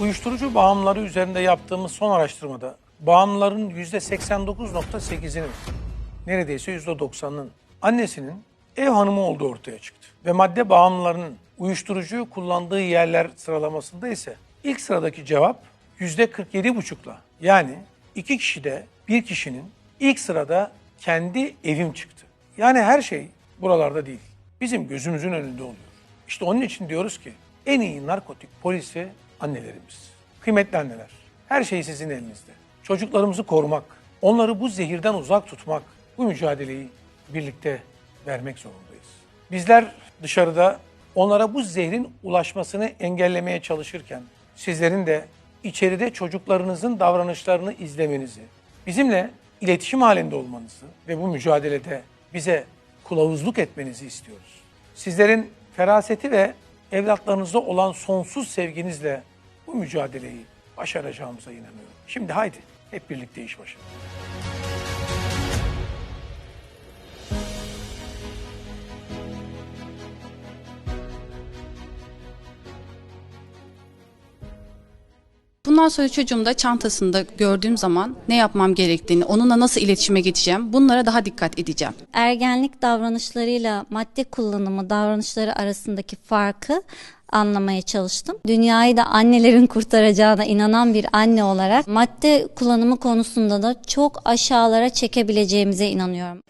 Uyuşturucu bağımlıları üzerinde yaptığımız son araştırmada bağımlıların %89.8'inin neredeyse %90'ının annesinin ev hanımı olduğu ortaya çıktı. Ve madde bağımlılarının uyuşturucuyu kullandığı yerler sıralamasında ise ilk sıradaki cevap %47,5'la yani iki kişide bir kişinin ilk sırada kendi evim çıktı. Yani her şey buralarda değil. Bizim gözümüzün önünde oluyor. İşte onun için diyoruz ki en iyi narkotik polisi annelerimiz. Kıymetli anneler, her şey sizin elinizde. Çocuklarımızı korumak, onları bu zehirden uzak tutmak, bu mücadeleyi birlikte vermek zorundayız. Bizler dışarıda onlara bu zehrin ulaşmasını engellemeye çalışırken sizlerin de içeride çocuklarınızın davranışlarını izlemenizi, bizimle iletişim halinde olmanızı ve bu mücadelede bize kılavuzluk etmenizi istiyoruz. Sizlerin feraseti ve evlatlarınıza olan sonsuz sevginizle bu mücadeleyi başaracağımıza inanıyorum. Şimdi haydi hep birlikte iş başına. Bundan sonra çocuğumda çantasında gördüğüm zaman ne yapmam gerektiğini, onunla nasıl iletişime geçeceğim bunlara daha dikkat edeceğim. ergenlik davranışlarıyla madde kullanımı davranışları arasındaki farkı anlamaya çalıştım. Dünyayı da annelerin kurtaracağına inanan bir anne olarak madde kullanımı konusunda da çok aşağılara çekebileceğimize inanıyorum.